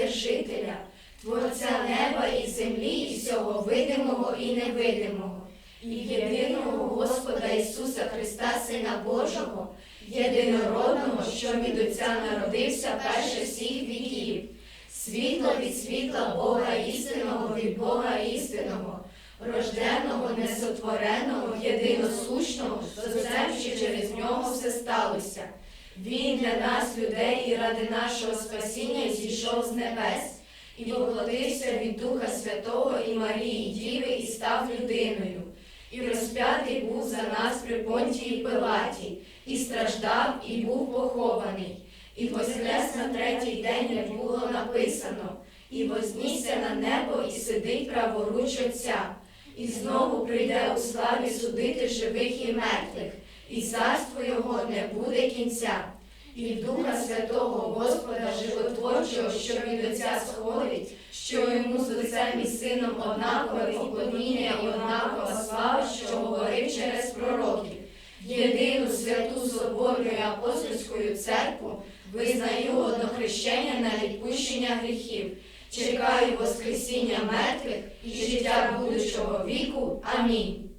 Вседержителя, Творця неба і землі, і всього видимого і невидимого, і єдиного Господа Ісуса Христа, Сина Божого, єдинородного, що від Отця народився перше всіх віків, світло від світла Бога істинного від Бога істинного, рожденого, несотвореного, єдиносущного, що через нього все сталося. Він для нас, людей, і ради нашого спасіння зійшов з небес і воплотився від Духа Святого і Марії Діви і став людиною. І розп'ятий був за нас при понтії Пилаті, і страждав, і був похований, і воскрес на третій день, як було написано, і вознісся на небо, і сидить праворуч Отця, і знову прийде у славі судити живих і мертвих, і царство його не буде кінця. І Духа Святого Господа Животворчого, що від Отця сходить, що йому з Отцем і Сином однакове поклоніння і однакова слава, що говорив через пророків. Єдину святу соборну і апостольську церкву визнаю однохрещення на відпущення гріхів. Чекаю Воскресіння мертвих і життя будущого віку. Амінь.